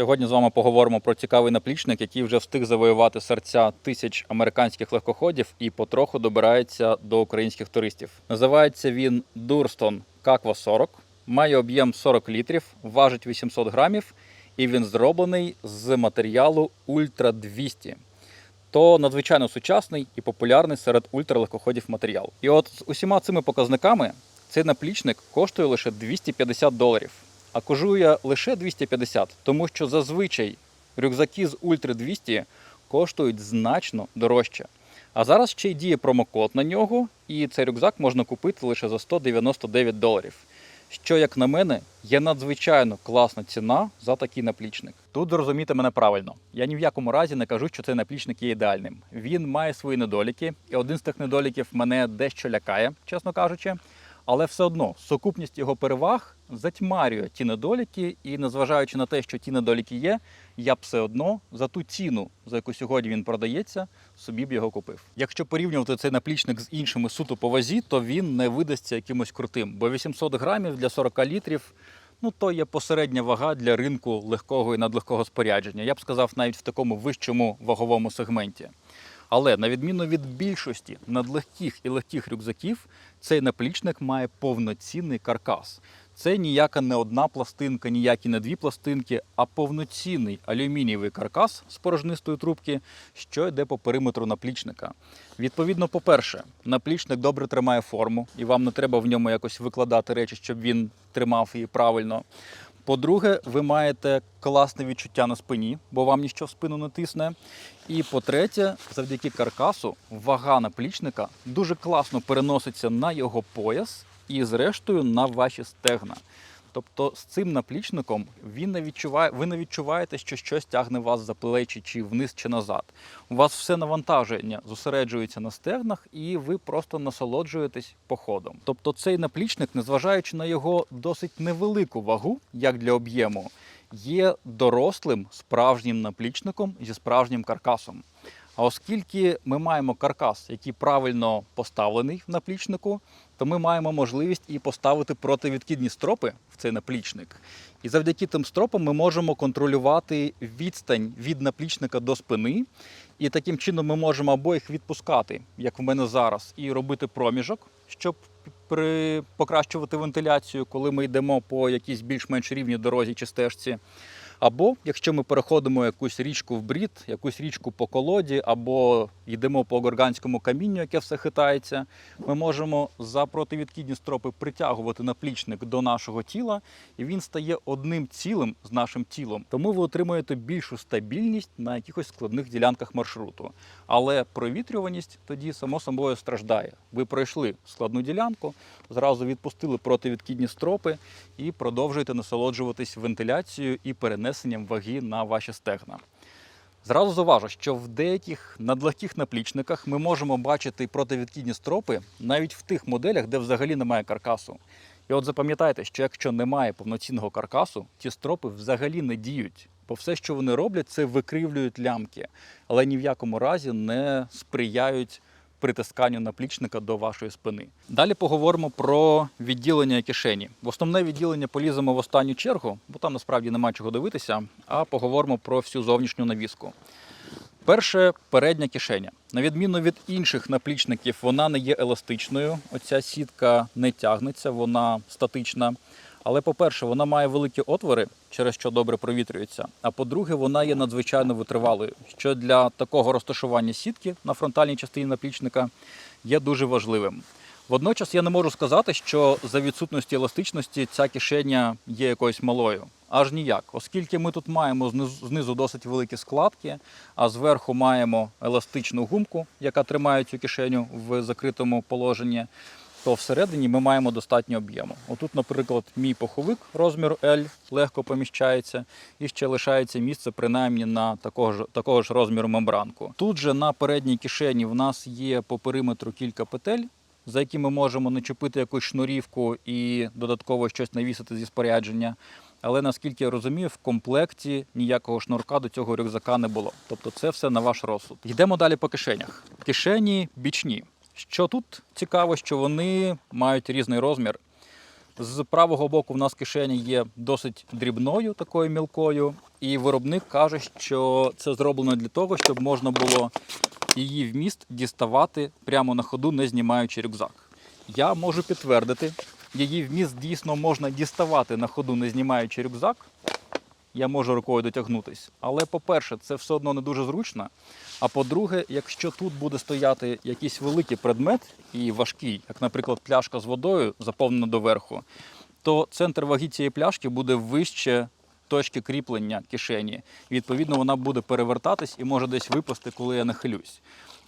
Сьогодні з вами поговоримо про цікавий наплічник, який вже встиг завоювати серця тисяч американських легкоходів і потроху добирається до українських туристів. Називається він Дуrston Каква 40, має об'єм 40 літрів, важить 800 грамів, і він зроблений з матеріалу Ультра 200 то надзвичайно сучасний і популярний серед ультралегкоходів матеріал. І от з усіма цими показниками цей наплічник коштує лише 250 доларів, а кожує лише 250, тому що зазвичай рюкзаки з Ультра 200 коштують значно дорожче. А зараз ще й діє промокод на нього, і цей рюкзак можна купити лише за 199 доларів. Що, як на мене, є надзвичайно класна ціна за такий наплічник. Тут зрозумійте мене правильно. Я ні в якому разі не кажу, що цей наплічник є ідеальним. Він має свої недоліки, і один з тих недоліків мене дещо лякає, чесно кажучи. Але все одно сукупність його переваг затьмарює ті недоліки, і незважаючи на те, що ті недоліки є, я б все одно за ту ціну, за яку сьогодні він продається, собі б його купив. Якщо порівнювати цей наплічник з іншими суто по вазі, то він не видасться якимось крутим, бо 800 грамів для 40 літрів. Ну, то є посередня вага для ринку легкого і надлегкого спорядження. Я б сказав, навіть в такому вищому ваговому сегменті. Але на відміну від більшості надлегких і легких рюкзаків, цей наплічник має повноцінний каркас. Це ніяка не одна пластинка, ніякі не дві пластинки, а повноцінний алюмінієвий каркас з порожнистої трубки, що йде по периметру наплічника. Відповідно, по-перше, наплічник добре тримає форму, і вам не треба в ньому якось викладати речі, щоб він тримав її правильно. По-друге, ви маєте класне відчуття на спині, бо вам нічого в спину не тисне. І по-третє, завдяки каркасу вага наплічника дуже класно переноситься на його пояс і, зрештою, на ваші стегна. Тобто з цим наплічником він не відчуває, ви не відчуваєте, що щось тягне вас за плечі чи вниз чи назад. У вас все навантаження зосереджується на стегнах, і ви просто насолоджуєтесь походом. Тобто цей наплічник, незважаючи на його досить невелику вагу, як для об'єму, є дорослим справжнім наплічником зі справжнім каркасом. А оскільки ми маємо каркас, який правильно поставлений в наплічнику, то ми маємо можливість і поставити противідкидні стропи в цей наплічник. І завдяки тим стропам ми можемо контролювати відстань від наплічника до спини. І таким чином ми можемо або їх відпускати, як в мене зараз, і робити проміжок, щоб покращувати вентиляцію, коли ми йдемо по якійсь більш-менш рівній дорозі чи стежці. Або якщо ми переходимо якусь річку в брід, якусь річку по колоді, або йдемо по горганському камінню, яке все хитається, ми можемо за противідкидні стропи притягувати наплічник до нашого тіла, і він стає одним цілим з нашим тілом. Тому ви отримуєте більшу стабільність на якихось складних ділянках маршруту. Але провітрюваність тоді само собою страждає. Ви пройшли складну ділянку, зразу відпустили противідкидні стропи і продовжуєте насолоджуватись вентиляцією і перенесенням ваги на ваші стегна. Зразу зауважу, що в деяких надлегких наплічниках ми можемо бачити противідкидні стропи навіть в тих моделях, де взагалі немає каркасу. І от запам'ятайте, що якщо немає повноцінного каркасу, ті стропи взагалі не діють. Бо все, що вони роблять, це викривлюють лямки, але ні в якому разі не сприяють притисканню наплічника до вашої спини. Далі поговоримо про відділення кишені. В основне відділення поліземо в останню чергу, бо там насправді нема чого дивитися, а поговоримо про всю зовнішню навіску. Перше передня кишеня. На відміну від інших наплічників, вона не є еластичною. Оця сітка не тягнеться, вона статична. Але, по-перше, вона має великі отвори, через що добре провітрюється. А по-друге, вона є надзвичайно витривалою, що для такого розташування сітки на фронтальній частині наплічника є дуже важливим. Водночас я не можу сказати, що за відсутності еластичності ця кишеня є якоюсь малою. Аж ніяк, оскільки ми тут маємо знизу, досить великі складки, а зверху маємо еластичну гумку, яка тримає цю кишеню в закритому положенні, то всередині ми маємо достатньо об'єму. Отут, наприклад, мій пуховик розміру L легко поміщається і ще лишається місце принаймні на такого ж, такого ж розміру мембранку. Тут же на передній кишені в нас є по периметру кілька петель, за які ми можемо начепити якусь шнурівку і додатково щось навісити зі спорядження. Але наскільки я розумію, в комплекті ніякого шнурка до цього рюкзака не було. Тобто це все на ваш розсуд. Йдемо далі по кишенях. Кишені бічні. Що тут цікаво, що вони мають різний розмір. З правого боку в нас кишеня є досить дрібною, такою мілкою, і виробник каже, що це зроблено для того, щоб можна було її вміст діставати прямо на ходу, не знімаючи рюкзак. Я можу підтвердити, її вміст дійсно можна діставати на ходу, не знімаючи рюкзак. Я можу рукою дотягнутись. Але, по-перше, це все одно не дуже зручно. А по-друге, якщо тут буде стояти якийсь великий предмет і важкий, як, наприклад, пляшка з водою, заповнена доверху, то центр ваги цієї пляшки буде вище точки кріплення кишені. Відповідно, вона буде перевертатись і може десь випасти, коли я нахилюсь.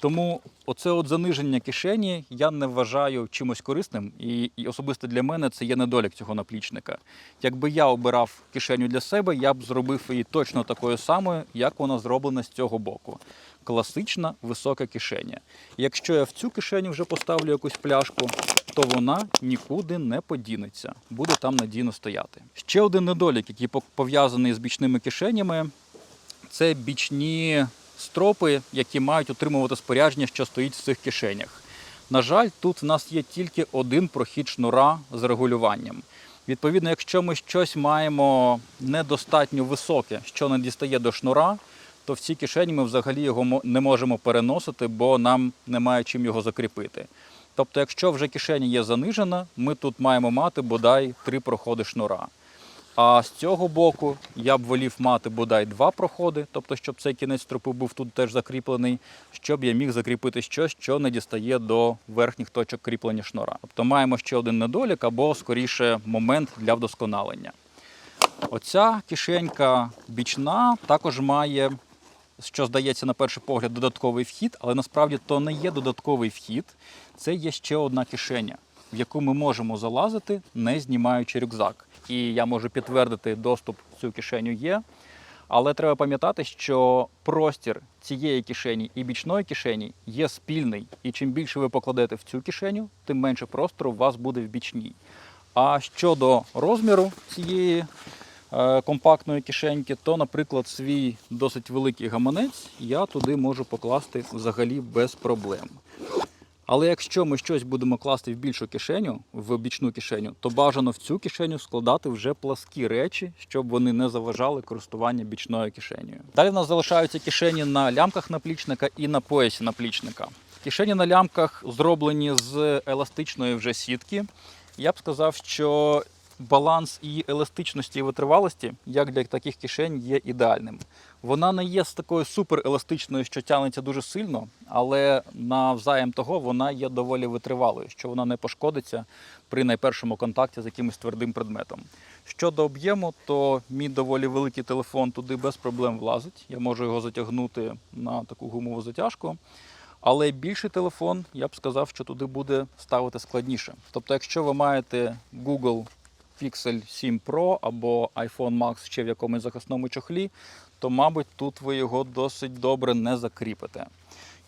Тому оце от заниження кишені я не вважаю чимось корисним, і, і особисто для мене це є недолік цього наплічника. Якби я обирав кишеню для себе, я б зробив її точно такою самою, як вона зроблена з цього боку. Класична висока кишеня. Якщо я в цю кишеню вже поставлю якусь пляшку, то вона нікуди не подінеться, буде там надійно стояти. Ще один недолік, який пов- пов'язаний з бічними кишенями, це бічні стропи, які мають утримувати спорядження, що стоїть в цих кишенях. На жаль, тут в нас є тільки один прохід шнура з регулюванням. Відповідно, якщо ми щось маємо недостатньо високе, що не дістає до шнура, то в цій кишені ми взагалі його не можемо переносити, бо нам немає чим його закріпити. Тобто, якщо вже кишеня є занижена, ми тут маємо мати бодай три проходи шнура. А з цього боку я б волів мати бодай два проходи, тобто, щоб цей кінець стропи був тут теж закріплений, щоб я міг закріпити щось, що не дістає до верхніх точок кріплення шнура. Тобто маємо ще один недолік або скоріше момент для вдосконалення. Оця кишенька бічна також має, що здається на перший погляд, додатковий вхід, але насправді то не є додатковий вхід, це є ще одна кишеня, в яку ми можемо залазити, не знімаючи рюкзак. І я можу підтвердити, доступ в цю кишеню є. Але треба пам'ятати, що простір цієї кишені і бічної кишені є спільний. І чим більше ви покладете в цю кишеню, тим менше простору у вас буде в бічній. А щодо розміру цієї е, компактної кишеньки, то, наприклад, свій досить великий гаманець я туди можу покласти взагалі без проблем. Але якщо ми щось будемо класти в більшу кишеню, в бічну кишеню, то бажано в цю кишеню складати вже пласкі речі, щоб вони не заважали користування бічною кишенею. Далі в нас залишаються кишені на лямках наплічника і на поясі наплічника. Кишені на лямках зроблені з еластичної вже сітки. Я б сказав, що баланс її еластичності і витривалості, як для таких кишень, є ідеальним. Вона не є з такою супереластичною, що тягнеться дуже сильно, але навзаєм того вона є доволі витривалою, що вона не пошкодиться при найпершому контакті з якимось твердим предметом. Щодо об'єму, то мій доволі великий телефон туди без проблем влазить. Я можу його затягнути на таку гумову затяжку. Але більший телефон, я б сказав, що туди буде ставити складніше. Тобто, якщо ви маєте Google Pixel 7 Pro або iPhone Max ще в якомусь захисному чохлі, то, мабуть, тут ви його досить добре не закріпите.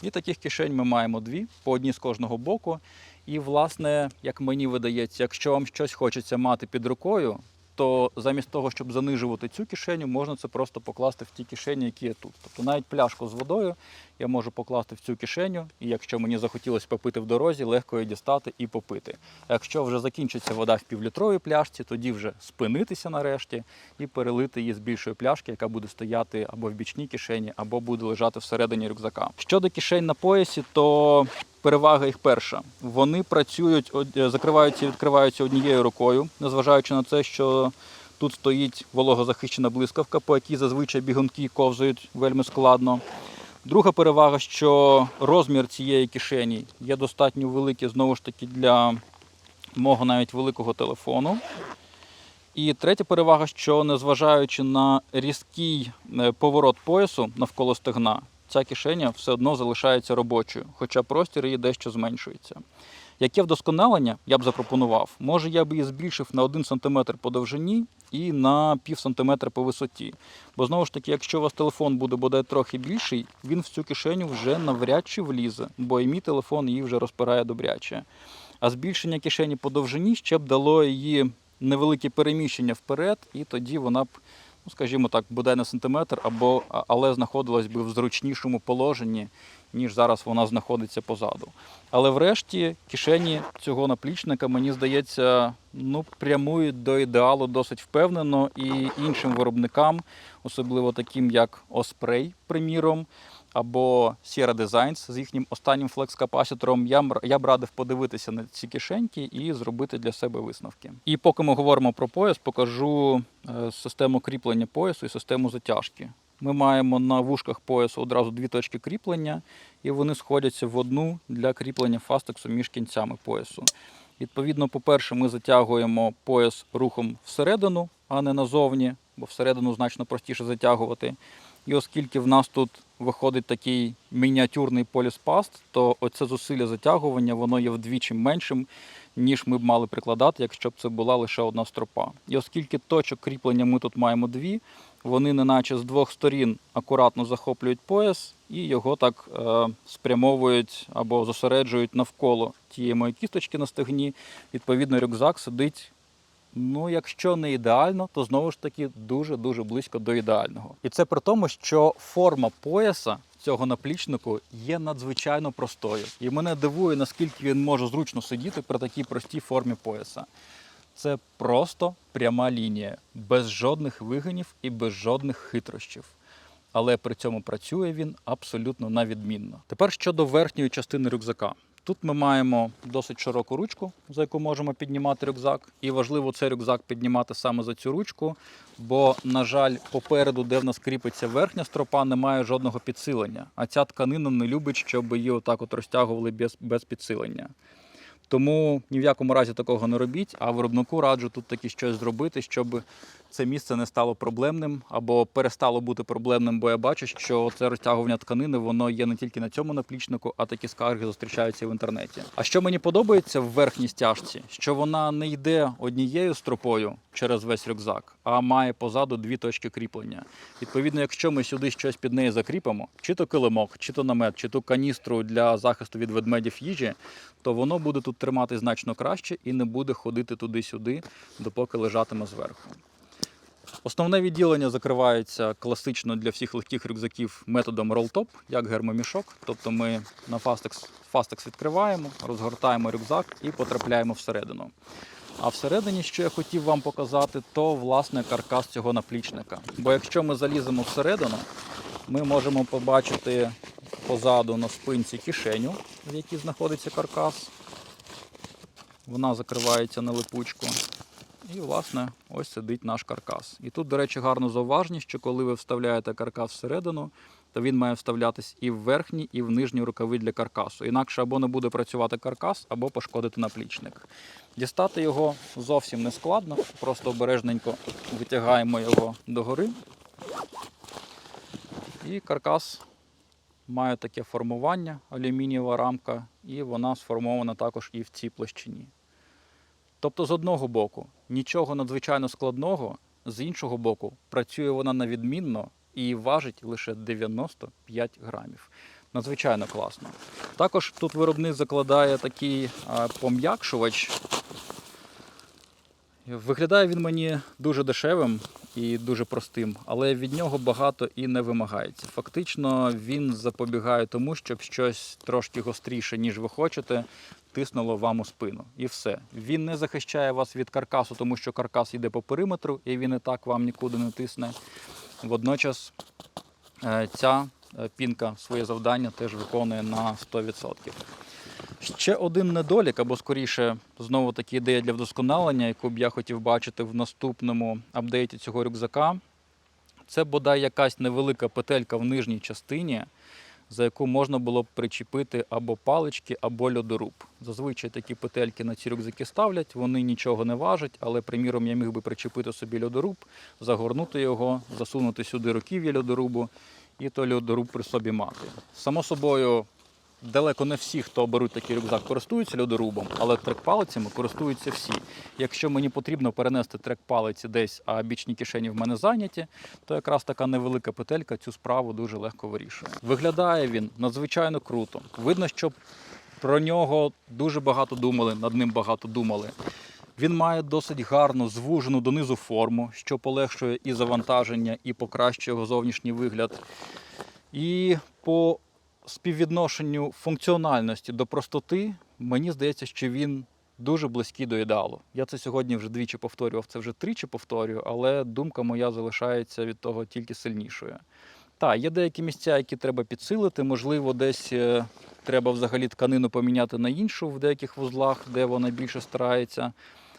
І таких кишень ми маємо дві, по одній з кожного боку. І, власне, як мені видається, якщо вам щось хочеться мати під рукою, то замість того, щоб занижувати цю кишеню, можна це просто покласти в ті кишені, які є тут. Тобто навіть пляшку з водою я можу покласти в цю кишеню, і якщо мені захотілося попити в дорозі, легко її дістати і попити. А якщо вже закінчиться вода в півлітровій пляшці, тоді вже спинитися нарешті і перелити її з більшої пляшки, яка буде стояти або в бічній кишені, або буде лежати всередині рюкзака. Щодо кишень на поясі, то перевага їх перша. Вони працюють, е, закриваються і відкриваються однією рукою, незважаючи на те, що тут стоїть вологозахищена блискавка, по якій зазвичай бігунки ковзають вельми складно. Друга перевага, що розмір цієї кишені є достатньо великий, знову ж таки, для мого навіть великого телефону. І третя перевага, що незважаючи на різкий е, поворот поясу навколо стегна, ця кишеня все одно залишається робочою, хоча простір її дещо зменшується. Яке вдосконалення я б запропонував? Може, я б її збільшив на 1 см по довжині і на пів сантиметра по висоті. Бо знову ж таки, якщо у вас телефон буде бодай трохи більший, він в цю кишеню вже навряд чи влізе, бо і мій телефон її вже розпирає добряче. А збільшення кишені по довжині ще б дало її невелике переміщення вперед, і тоді вона б, ну скажімо так, буде на сантиметр, або, але знаходилась би в зручнішому положенні ніж зараз вона знаходиться позаду. Але врешті кишені цього наплічника, мені здається, ну, прямують до ідеалу досить впевнено і іншим виробникам, особливо таким як Osprey, приміром, або Sierra Designs з їхнім останнім флекс-капасітором. Я, б- радив подивитися на ці кишеньки і зробити для себе висновки. І поки ми говоримо про пояс, покажу е, систему кріплення поясу і систему затяжки. Ми маємо на вушках поясу одразу дві точки кріплення, і вони сходяться в одну для кріплення фастексу між кінцями поясу. Відповідно, по-перше, ми затягуємо пояс рухом всередину, а не назовні, бо всередину значно простіше затягувати. І оскільки в нас тут виходить такий мініатюрний поліспаст, то оце зусилля затягування воно є вдвічі меншим, ніж ми б мали прикладати, якщо б це була лише одна стропа. І оскільки точок кріплення ми тут маємо дві, вони неначе з двох сторін акуратно захоплюють пояс і його так е, спрямовують або зосереджують навколо тієї моєї кісточки на стегні. Відповідно, рюкзак сидить Ну, якщо не ідеально, то знову ж таки дуже-дуже близько до ідеального. І це при тому, що форма пояса цього наплічнику є надзвичайно простою. І мене дивує, наскільки він може зручно сидіти при такій простій формі пояса. Це просто пряма лінія, без жодних вигинів і без жодних хитрощів. Але при цьому працює він абсолютно на відмінно. Тепер щодо верхньої частини рюкзака. Тут ми маємо досить широку ручку, за яку можемо піднімати рюкзак. І важливо цей рюкзак піднімати саме за цю ручку, бо, на жаль, попереду, де в нас кріпиться верхня стропа, немає жодного підсилення. А ця тканина не любить, щоб її отак от розтягували без, без підсилення. Тому ні в якому разі такого не робіть, а виробнику раджу тут таки щось зробити, щоб це місце не стало проблемним або перестало бути проблемним, бо я бачу, що це розтягування тканини воно є не тільки на цьому наплічнику, а такі скарги зустрічаються в інтернеті. А що мені подобається в верхній стяжці, що вона не йде однією стропою через весь рюкзак, а має позаду дві точки кріплення. Відповідно, якщо ми сюди щось під неї закріпимо, чи то килимок, чи то намет, чи то каністру для захисту від ведмедів їжі, то воно буде тут тримати значно краще і не буде ходити туди-сюди, допоки лежатиме зверху. Основне відділення закривається класично для всіх легких рюкзаків методом roll-top, як гермомішок. Тобто ми на Fastex, Fastex відкриваємо, розгортаємо рюкзак і потрапляємо всередину. А всередині, що я хотів вам показати, то власне каркас цього наплічника. Бо якщо ми заліземо всередину, ми можемо побачити позаду на спинці кишеню, в якій знаходиться каркас. Вона закривається на липучку. І, власне, ось сидить наш каркас. І тут, до речі, гарно зауваження, що коли ви вставляєте каркас всередину, то він має вставлятись і в верхні, і в нижні рукави для каркасу. Інакше або не буде працювати каркас, або пошкодити наплічник. Дістати його зовсім не складно, просто обережненько витягаємо його догори. І каркас має таке формування, алюмінієва рамка, і вона сформована також і в цій площині. Тобто, з одного боку, нічого надзвичайно складного, з іншого боку, працює вона навідмінно і важить лише 95 грамів. Надзвичайно класно. Також тут виробник закладає такий пом'якшувач. Виглядає він мені дуже дешевим і дуже простим, але від нього багато і не вимагається. Фактично він запобігає тому, щоб щось трошки гостріше, ніж ви хочете, тиснуло вам у спину. І все. Він не захищає вас від каркасу, тому що каркас йде по периметру, і він і так вам нікуди не тисне. Водночас е, ця е, пінка своє завдання теж виконує на 100%. Ще один недолік, або скоріше, знову таки ідея для вдосконалення, яку б я хотів бачити в наступному апдейті цього рюкзака. Це бодай якась невелика петелька в нижній частині, за яку можна було б причепити або палички, або льодоруб. Зазвичай такі петельки на ці рюкзаки ставлять, вони нічого не важать, але, приміром, я міг би причепити собі льодоруб, загорнути його, засунути сюди руків'я льодорубу і то льодоруб при собі мати. Само собою, далеко не всі, хто беруть такий рюкзак, користуються льодорубом, але трек-палицями користуються всі. Якщо мені потрібно перенести трек-палиці десь, а бічні кишені в мене зайняті, то якраз така невелика петелька цю справу дуже легко вирішує. Виглядає він надзвичайно круто. Видно, що про нього дуже багато думали, над ним багато думали. Він має досить гарну звужену донизу форму, що полегшує і завантаження, і покращує його зовнішній вигляд. І по співвідношенню функціональності до простоти, мені здається, що він дуже близький до ідеалу. Я це сьогодні вже двічі повторював, це вже тричі повторюю, але думка моя залишається від того тільки сильнішою. Так, є деякі місця, які треба підсилити. Можливо, десь е, треба взагалі тканину поміняти на іншу в деяких вузлах, де вона більше старається.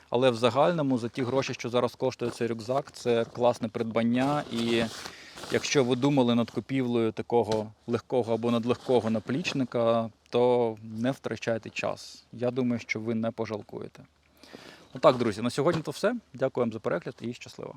Але в загальному за ті гроші, що зараз коштує цей рюкзак, це класне придбання. І якщо ви думали над купівлею такого легкого або надлегкого наплічника, то не втрачайте час. Я думаю, що ви не пожалкуєте. Ну так, друзі, на сьогодні то все. Дякую вам за перегляд і щасливо.